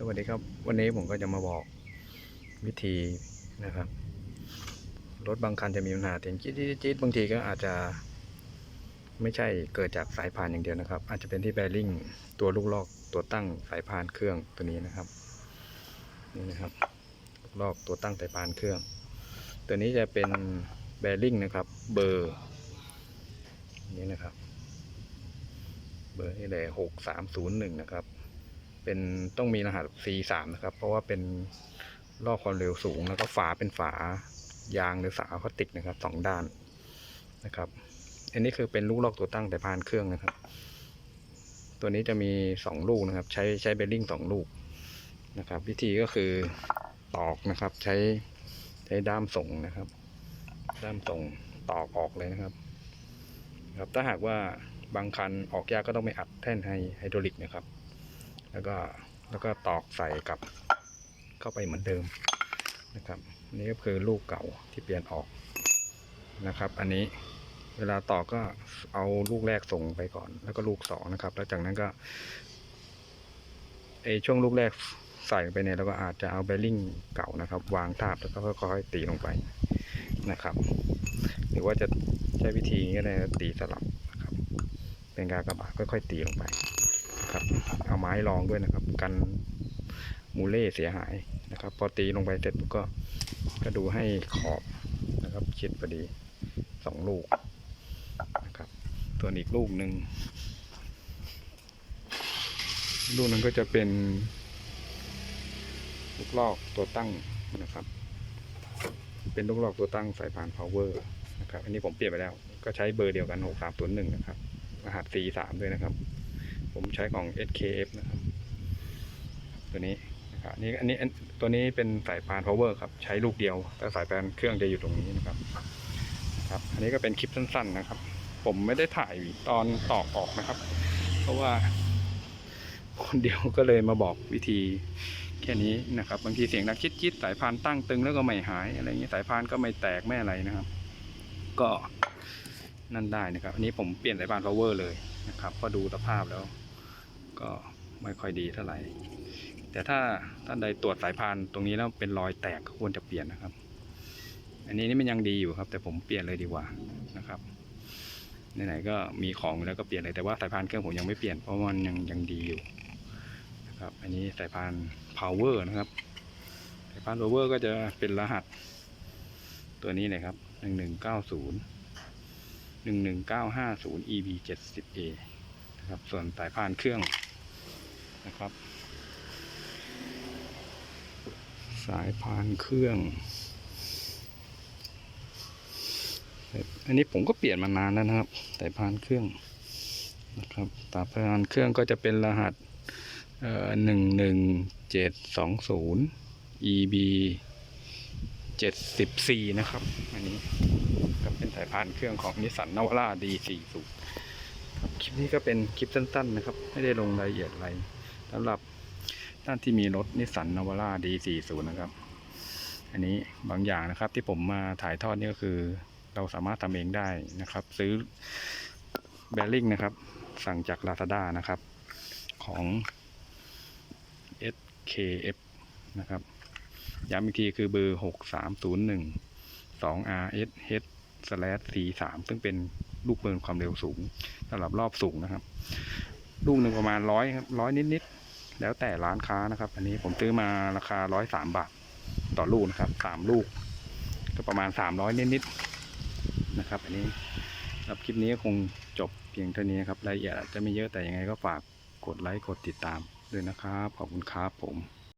สวัสดีครับ วันนี้ผมก็จะมาบอกวิธีนะครับ รถบางคันจะมีปัญหาเสียงจี๊ดจี๊ดจี๊ดบางทีก็อาจจะไม่ใช่เกิดจากสายพานอย่างเดียวนะครับ อาจจะเป็นที่แบริ่งตัวลูกลอกตัวตั้งสายพานเครื่องตัวนี้นะครับนี่นะครับลูกลอกตัวตั้งสายพานเครื่อง ตัวนี้จะเป็นแบริ่งนะครับ เบอร์นี้นะครับ เบอร์นี่เลยหกสามศูนย์หนึ่งนะครับ เป็นต้องมีรหัส C3 นะครับ เพราะว่าเป็นรอความเร็วสูง แล้วก็ฝาเป็นฝายางหรือฝาพลาสติกนะครับสองด้านนะครับ อันนี้คือเป็นลูกลอกตัวตั้งแต่พานเครื่องนะครับ ตัวนี้จะมีสองลูกนะครับ ใช้ใช้เบลลิงสองลูกนะครับ วิธีก็คือตอกนะครับ ใช้ใช้ด้ามส่งนะครับ ด้ามส่งตอกออกเลยนะครับครับถ้าหากว่าบางคันออกยากก็ต้องไปอัดแท่นไฮไฮดรอลิกนะครับ แล้วก็แล้วก็ตอกใส่กับเข้าไปเหมือนเดิมนะครับนี่ก็คือลูกเก่าที่เปลี่ยนออกนะครับ อันนี้เวลาตอกก็เอาลูกแรกส่งไปก่อน แล้วก็ลูกสองนะครับ แล้วจากนั้นก็ไอช่วงลูกแรกใส่ไปเนี่ยเราก็อาจจะเอาแบริ่งเก่านะครับ วางทาบแล้วก็ค่อยๆตีลงไปนะครับ หรือว่าจะใช้วิธีนี้ก็ได้นะตีสลับนะครับ เป็นการกระบาดค่อยๆตีลงไป ม้รองด้วยนะครับ กันมูเล่เสียหายนะครับ พอตีลงไปเสร็จก็ก็ดูให้ขอบนะครับ ชิดพอดีสองลูกนะครับส่วนอีกลูกหนึ่งลูกนั้นก็จะเป็นลูกลอกตัวตั้งนะครับ เป็นลูกลอกตัวตั้งสายพาน power นะครับ อันนี้ผมเปลี่ยนไปแล้ว ก็ใช้เบอร์เดียวกัน6 3 0 1นะครับ รหัส C3 ด้วยนะครับ ผมใช้ของ SKF นะครับตัวนี้นะครับนี่อันนี้ตัวนี้เป็นสายพาน power ครับ ใช้ลูกเดียวแต่สายพานเครื่องจะอยู่ตรงนี้นะครับครับ อันนี้ก็เป็นคลิปสั้น ๆนะครับ ผมไม่ได้ถ่ายตอนตอกออกนะครับ เพราะว่า คนเดียวก็เลยมาบอกวิธีแค่นี้นะครับบางทีเสียงดังคิดๆสายพานตั้งตึงแล้วก็ไม่หายอะไรเงี้ยสายพานก็ไม่แตกไม่อะไรนะครับ ก็นั่นได้นะครับ อันนี้ผมเปลี่ยนสายพาน power เลย นะครับพอดูสภาพแล้ว ก็ไม่ค่อยดีเท่าไหร่ แต่ถ้าท่านใดตรวจสายพานตรงนี้แล้วเป็นรอยแตกก็ควรจะเปลี่ยนนะครับ อันนี้นี่มันยังดีอยู่ครับ แต่ผมเปลี่ยนเลยดีกว่านะครับไหนๆก็มีของแล้วก็เปลี่ยนเลยแต่ว่าสายพานเครื่องผมยังไม่เปลี่ยนเพราะมันยังยังดีอยู่นะครับ อันนี้สายพาน power นะครับสายพาน power ก็จะเป็นรหัส ตัวนี้เลยครับหนึ่งหนึ่งเก้าศูนย์หนึ่งหนึ่งเก้าห้าศูนย์ EB เจ็ดสิบ A นะครับส่วนสายพานเครื่องนะครับ สายพานเครื่อง อันนี้ผมก็เปลี่ยนมานานแล้วนะครับ สายพานเครื่องนะครับสายพานเครื่องก็จะเป็นรหัสหนึ่งหนึ่งเจ็ดสองศูนย์ EB เจ็ดสิบ C นะครับ อันนี้ ก็เป็นสายพานเครื่องของนิสสันนาวร่า D40 ครับคลิปนี้ก็เป็นคลิปสั้น ๆ นะครับ ไม่ได้ลงรายละเอียดอะไรสำหรับท่านที่มีรถนิสสันนาวร่า D40 นะครับ อันนี้บางอย่างนะครับที่ผมมาถ่ายทอดนี่ก็คือ เราสามารถทำเองได้นะครับ ซื้อแบริ่งนะครับ สั่งจาก Lazada นะครับ ของ SKF นะครับย้ำอีกทีคือเบอร์หก สามศูนย์หนึ่งสอง RS H slash C สามซึ่งเป็นลูกปืนความเร็วสูงสำหรับรอบสูงนะครับ ลูกหนึ่งประมาณร้อยครับร้อยนิดๆแล้วแต่ร้านค้านะครับ อันนี้ผมซื้อมาราคาร้อยสามบาทต่อลูกนะครับสามลูก ก็ประมาณสามร้อยนิดๆนะครับ อันนี้สำหรับคลิปนี้ก็คงจบเพียงเท่านี้ครับรายละเอียดจจะไม่เยอะแต่ยังไงก็ฝากกดไลค์กดติดตามด้วยนะครับขอบคุณครับผม